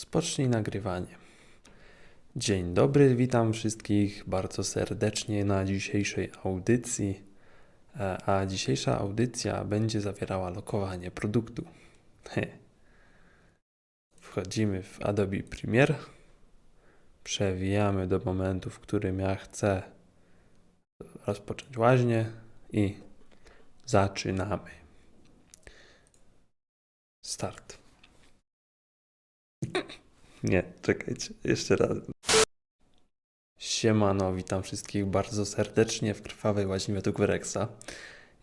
Rozpocznij nagrywanie. Dzień dobry, witam wszystkich bardzo serdecznie na dzisiejszej audycji. E, A dzisiejsza audycja będzie zawierała lokowanie produktu. Wchodzimy w Adobe Premiere. Przewijamy do momentu, w którym ja chcę rozpocząć łaźnię i zaczynamy. Start. Nie, czekajcie, jeszcze raz. Siemano, witam wszystkich bardzo serdecznie w krwawej łaźni według Werexa.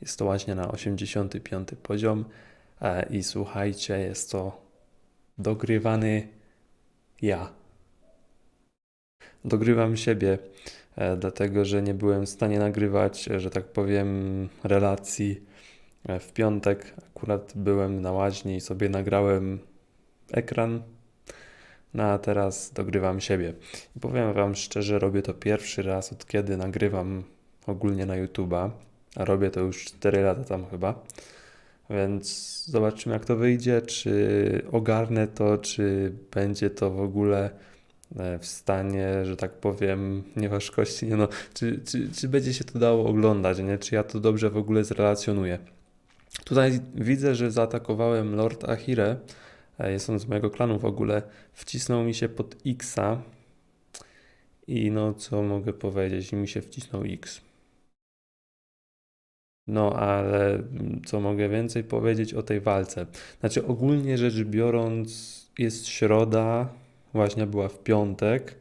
Jest to łaźnia na 85 poziom e, i słuchajcie, jest to dogrywany ja. Dogrywam siebie, e, dlatego że nie byłem w stanie nagrywać, e, że tak powiem, relacji w piątek. Akurat byłem na łaźni i sobie nagrałem ekran no a teraz dogrywam siebie. I powiem Wam szczerze, robię to pierwszy raz od kiedy nagrywam ogólnie na YouTube'a. A robię to już 4 lata tam chyba. Więc zobaczymy jak to wyjdzie, czy ogarnę to, czy będzie to w ogóle e, w stanie, że tak powiem, nieważkości, nie no, czy, czy, czy będzie się to dało oglądać, nie? Czy ja to dobrze w ogóle zrelacjonuję. Tutaj widzę, że zaatakowałem Lord Ahire, jest on z mojego klanu w ogóle, wcisnął mi się pod Xa i no co mogę powiedzieć, mi się wcisnął X. No ale co mogę więcej powiedzieć o tej walce? Znaczy ogólnie rzecz biorąc jest środa, właśnie była w piątek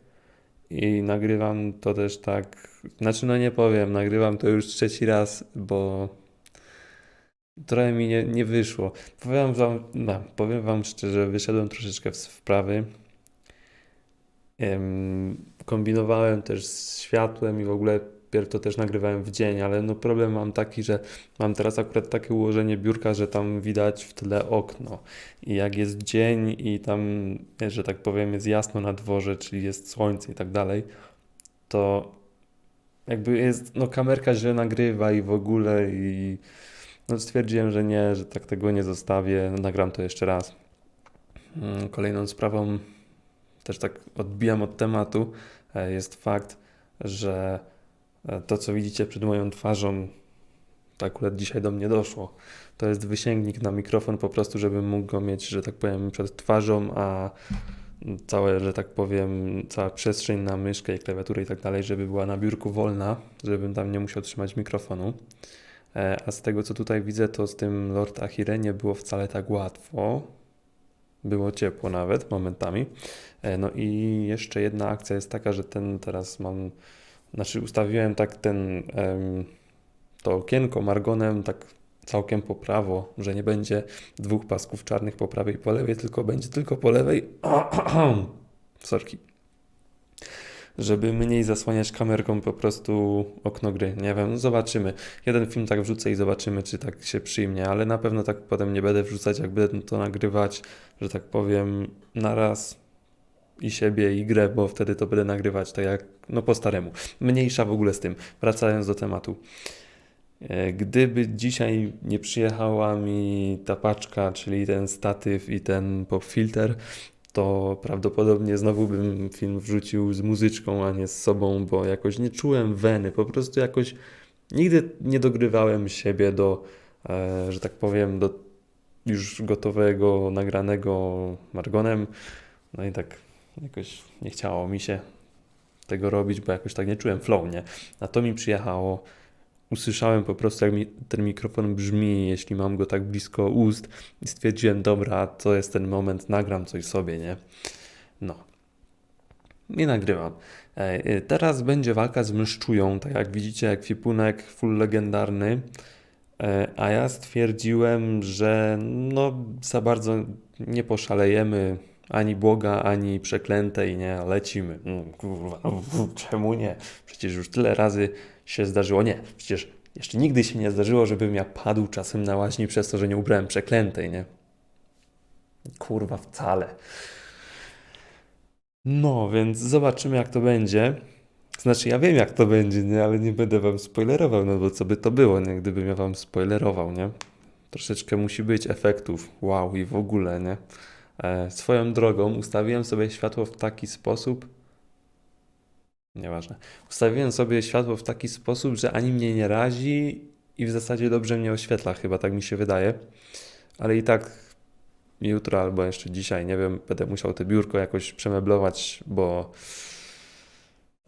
i nagrywam to też tak, znaczy no nie powiem, nagrywam to już trzeci raz, bo trochę mi nie, nie wyszło. Powiem wam, no, powiem wam szczerze, wyszedłem troszeczkę w wprawy. Em, kombinowałem też z światłem i w ogóle pierw to też nagrywałem w dzień, ale no problem mam taki, że mam teraz akurat takie ułożenie biurka, że tam widać w tle okno. I jak jest dzień i tam, że tak powiem, jest jasno na dworze, czyli jest słońce i tak dalej, to jakby jest, no kamerka źle nagrywa i w ogóle i no stwierdziłem, że nie, że tak tego nie zostawię, nagram to jeszcze raz. Mm, Kolejną sprawą, też tak odbijam od tematu, e, jest fakt, że e, to, co widzicie przed moją twarzą, to akurat dzisiaj do mnie doszło. To jest wysięgnik na mikrofon, po prostu, żebym mógł go mieć, że tak powiem, przed twarzą, a całe, że tak powiem, cała przestrzeń na myszkę i klawiaturę i tak dalej, żeby była na biurku wolna, żebym tam nie musiał trzymać mikrofonu. E, A z tego, co tutaj widzę, to z tym Lord Achire nie było wcale tak łatwo. Było ciepło nawet momentami. E, No i jeszcze jedna akcja jest taka, że ten teraz mam, znaczy ustawiłem tak ten, to okienko margonem tak całkiem po prawo, że nie będzie dwóch pasków czarnych po prawej i po lewej, tylko będzie tylko po lewej. Sorki. Żeby mniej zasłaniać kamerką po prostu okno gry. Nie wiem, no zobaczymy. Jeden film tak wrzucę i zobaczymy, czy tak się przyjmie, ale na pewno tak potem nie będę wrzucać, jak będę to nagrywać, że tak powiem, na raz i siebie i grę, bo wtedy to będę nagrywać tak jak, no po staremu. Mniejsza w ogóle z tym. Wracając do tematu. E, Gdyby dzisiaj nie przyjechała mi ta paczka, czyli ten statyw i ten pop filter, to prawdopodobnie znowu bym film wrzucił z muzyczką, a nie z sobą, bo jakoś nie czułem weny, po prostu jakoś nigdy nie dogrywałem siebie do, e, że tak powiem, do już gotowego, nagranego margonem. No i tak jakoś nie chciało mi się tego robić, bo jakoś tak nie czułem flow, nie? A to mi przyjechało. Usłyszałem po prostu, jak mi ten mikrofon brzmi, jeśli mam go tak blisko ust, i stwierdziłem, dobra, to jest ten moment, nagram coś sobie, nie? No. I nagrywam. E, Teraz będzie walka z mszczują, tak jak widzicie, ekwipunek full legendarny. E, A ja stwierdziłem, że no za bardzo nie poszalejemy ani Boga, ani przeklętej, nie, lecimy. No, kurwa, no, czemu nie? Przecież już tyle razy się zdarzyło. Nie, przecież jeszcze nigdy się nie zdarzyło, żebym ja padł czasem na łaźni przez to, że nie ubrałem przeklętej, nie? Kurwa, wcale. No, więc zobaczymy, jak to będzie. Znaczy, ja wiem, jak to będzie, nie? Ale nie będę wam spoilerował, no bo co by to było, nie? Gdybym ja wam spoilerował, nie? Troszeczkę musi być efektów, wow i w ogóle, nie? E, swoją drogą ustawiłem sobie światło w taki sposób, nieważne, ustawiłem sobie światło w taki sposób, że ani mnie nie razi i w zasadzie dobrze mnie oświetla, chyba tak mi się wydaje, ale i tak jutro albo jeszcze dzisiaj, nie wiem, będę musiał to biurko jakoś przemeblować, bo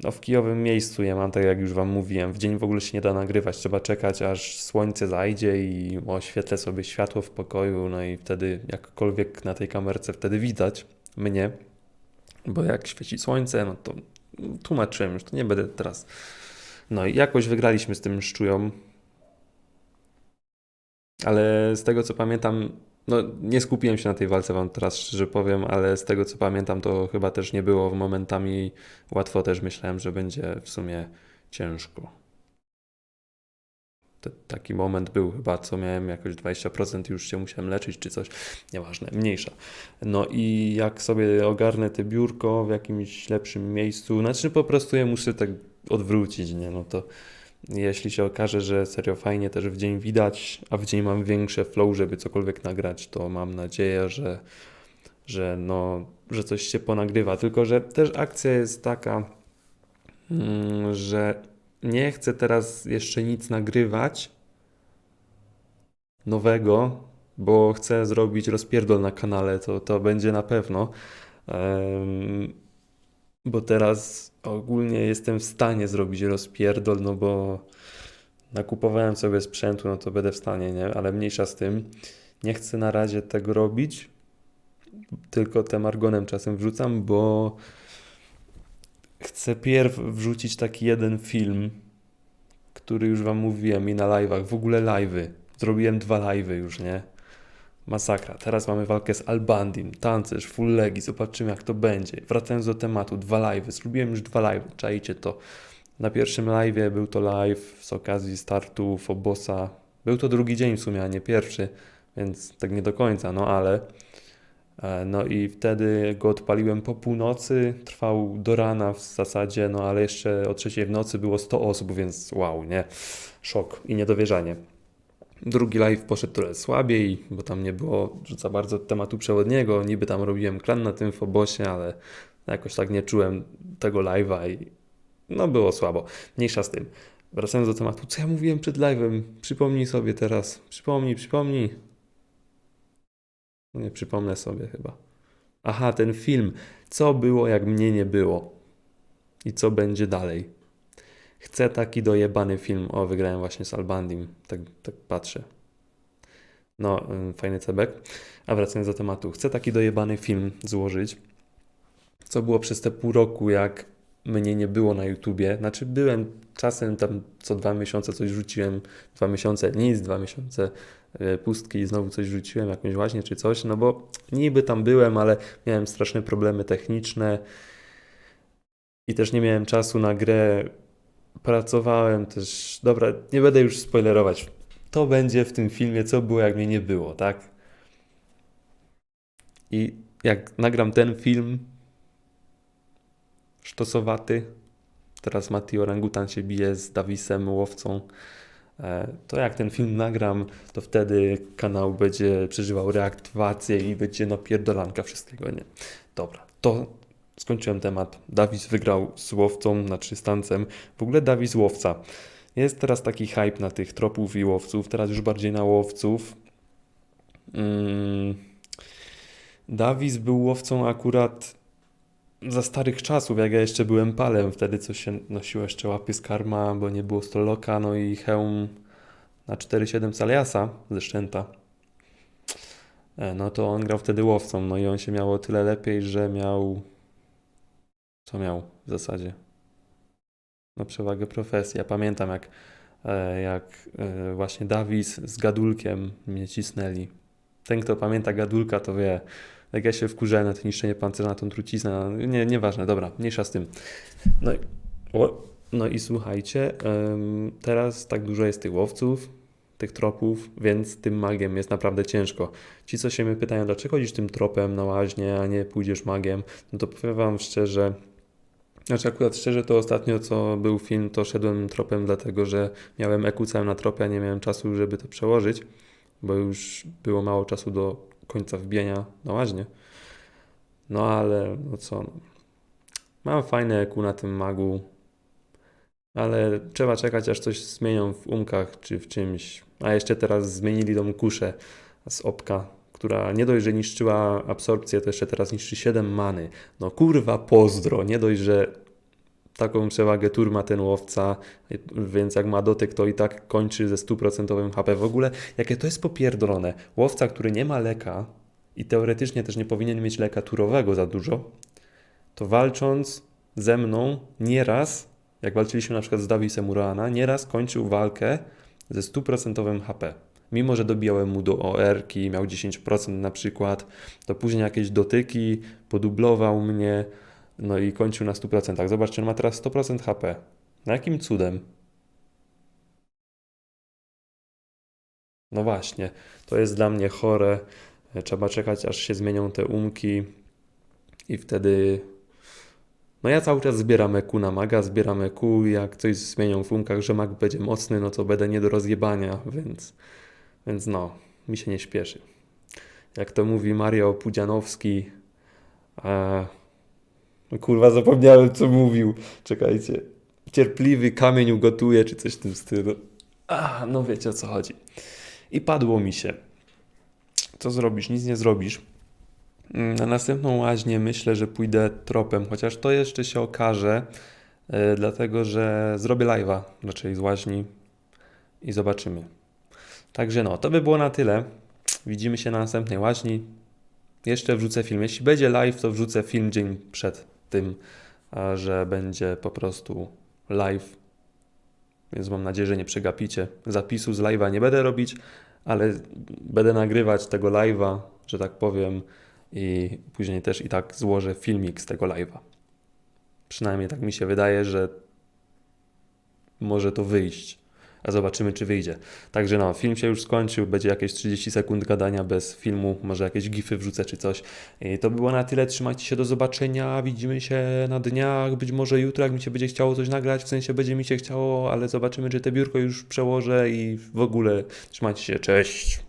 no w kijowym miejscu ja mam, tak jak już Wam mówiłem, w dzień w ogóle się nie da nagrywać, trzeba czekać aż słońce zajdzie i oświetlę sobie światło w pokoju, no i wtedy jakkolwiek na tej kamerce wtedy widać mnie, bo jak świeci słońce, no to tłumaczyłem już, to nie będę teraz. No i jakoś wygraliśmy z tym szczują, ale z tego co pamiętam, no nie skupiłem się na tej walce, Wam teraz szczerze powiem, ale z tego co pamiętam, to chyba też nie było momentami łatwo, też myślałem, że będzie w sumie ciężko. Taki moment był chyba, co miałem jakoś 20% już się musiałem leczyć czy coś, nieważne, mniejsza. No i jak sobie ogarnę te biurko w jakimś lepszym miejscu, znaczy po prostu je muszę tak odwrócić, nie, no to jeśli się okaże, że serio fajnie też w dzień widać, a w dzień mam większe flow, żeby cokolwiek nagrać, to mam nadzieję, że, że, no, że coś się ponagrywa. Tylko, że też akcja jest taka, mm, że nie chcę teraz jeszcze nic nagrywać nowego, bo chcę zrobić rozpierdol na kanale, to, to będzie na pewno. Em, bo teraz ogólnie jestem w stanie zrobić rozpierdol, no bo nakupowałem sobie sprzętu, no to będę w stanie, nie? Ale mniejsza z tym. Nie chcę na razie tego robić, tylko tym argonem czasem wrzucam, bo chcę pierw wrzucić taki jeden film, który już wam mówiłem i na live'ach, w ogóle live'y. Zrobiłem dwa live'y już, nie? Masakra. Teraz mamy walkę z Albandim, tancerz, full legi, zobaczymy jak to będzie. Wracając do tematu, dwa live'y. Zrobiłem już dwa live'y, czajcie to. Na pierwszym live'ie był to live z okazji startu Fobosa. Był to drugi dzień w sumie, a nie pierwszy, więc tak nie do końca, no ale... e, No i wtedy go odpaliłem po północy, trwał do rana w zasadzie, no ale jeszcze o trzeciej w nocy było 100 osób, więc wow, nie? Szok i niedowierzanie. Drugi live poszedł trochę słabiej, bo tam nie było za bardzo tematu przewodniego. Niby tam robiłem klan na tym Fobosie, ale jakoś tak nie czułem tego live'a i no było słabo. Mniejsza z tym. Wracając do tematu, co ja mówiłem przed live'em? Przypomnij sobie teraz. Przypomnij, przypomnij. No nie przypomnę sobie chyba. Aha, ten film. Co było, jak mnie nie było? I co będzie dalej? Chcę taki dojebany film. O, wygrałem właśnie z Albandim. Tak, tak patrzę. No, fajny cebek. A wracając do tematu. Chcę taki dojebany film złożyć. Co było przez te pół roku, jak mnie nie było na YouTubie. Znaczy, byłem czasem tam co dwa miesiące coś rzuciłem. Dwa miesiące nic, dwa miesiące y, pustki i znowu coś rzuciłem, jakąś łaźnię czy coś. No bo niby tam byłem, ale miałem straszne problemy techniczne. I też nie miałem czasu na grę Pracowałem też. Dobra, nie będę już spoilerować. To będzie w tym filmie, co było, jak mnie nie było, tak? I jak nagram ten film, sztosowaty, teraz Mati Orangutan się bije z Davisem, łowcą, e, to jak ten film nagram, to wtedy kanał będzie przeżywał reaktywację i będzie napierdolanka wszystkiego, nie? Dobra, to skończyłem temat. Dawis wygrał z łowcą, znaczy stancem. W ogóle Dawis łowca. Jest teraz taki hype na tych tropów i łowców, teraz już bardziej na łowców. Mm. Dawis był łowcą akurat za starych czasów, jak ja jeszcze byłem palem. Wtedy coś się nosiło jeszcze łapy z karma, bo nie było stoloka, no i hełm na 4,7 Saliasa ze Szczęta. E, No to on grał wtedy łowcą, no i on się miał o tyle lepiej, że miał co miał w zasadzie? No przewagę profesji. Ja pamiętam jak, e, jak e, właśnie Dawis z Gadulkiem mnie cisnęli. Ten, kto pamięta Gadulka, to wie, jak ja się wkurzałem na to niszczenie pancerza, na tą truciznę. Nie, nieważne, dobra, mniejsza z tym. No i, no i słuchajcie, teraz tak dużo jest tych łowców, tych tropów, więc tym magiem jest naprawdę ciężko. Ci, co się mnie pytają, dlaczego chodzisz tym tropem na łaźnie, a nie pójdziesz magiem, no to powiem wam szczerze, znaczy akurat szczerze to ostatnio co był film, to szedłem tropem dlatego, że miałem EQC na tropie, a nie miałem czasu, żeby to przełożyć, bo już było mało czasu do końca wbijania na łaźnie. No ale no co, no. Mam fajne EQ na tym magu, ale trzeba czekać aż coś zmienią w umkach czy w czymś. A jeszcze teraz zmienili tą kuszę z opka, która nie dość, że niszczyła absorpcję, to jeszcze teraz niszczy 7 many. No kurwa pozdro, nie dość, że taką przewagę tur ma ten łowca, więc jak ma dotyk, to i tak kończy ze 100% HP. W ogóle, jakie to jest popierdolone. Łowca, który nie ma leka i teoretycznie też nie powinien mieć leka turowego za dużo, to walcząc ze mną nieraz, jak walczyliśmy na przykład z Davisem Urana, nieraz kończył walkę ze 100% HP. Mimo, że dobijałem mu do OR-ki, miał 10% na przykład, to później jakieś dotyki, podublował mnie, no i kończył na 100%. Zobaczcie, on ma teraz 100% HP. Na jakim cudem? No właśnie, to jest dla mnie chore. Trzeba czekać, aż się zmienią te umki i wtedy... No ja cały czas zbieram EQ na maga, zbieram EQ jak coś zmienią w umkach, że mag będzie mocny, no to będę nie do rozjebania, więc... Więc no, mi się nie śpieszy. Jak to mówi Mario Pudzianowski, a... no kurwa zapomniałem co mówił, czekajcie. Cierpliwy kamień ugotuje, czy coś w tym stylu. A, no wiecie o co chodzi. I padło mi się. Co zrobisz? Nic nie zrobisz. Mm, Na następną łaźnię myślę, że pójdę tropem, chociaż to jeszcze się okaże, e, dlatego że zrobię live'a raczej z łaźni i zobaczymy. Także no, to by było na tyle. Widzimy się na następnej łaźni. Jeszcze wrzucę film. Jeśli będzie live, to wrzucę film dzień przed tym, że będzie po prostu live. Więc mam nadzieję, że nie przegapicie. Zapisu z live'a nie będę robić, ale będę nagrywać tego live'a, że tak powiem, i później też i tak złożę filmik z tego live'a. Przynajmniej tak mi się wydaje, że może to wyjść. A zobaczymy, czy wyjdzie. Także no, film się już skończył, będzie jakieś 30 sekund gadania bez filmu, może jakieś gify wrzucę czy coś. I to by było na tyle, trzymajcie się, do zobaczenia, widzimy się na dniach, być może jutro, jak mi się będzie chciało coś nagrać, w sensie będzie mi się chciało, ale zobaczymy, czy te biurko już przełożę i w ogóle trzymajcie się, cześć!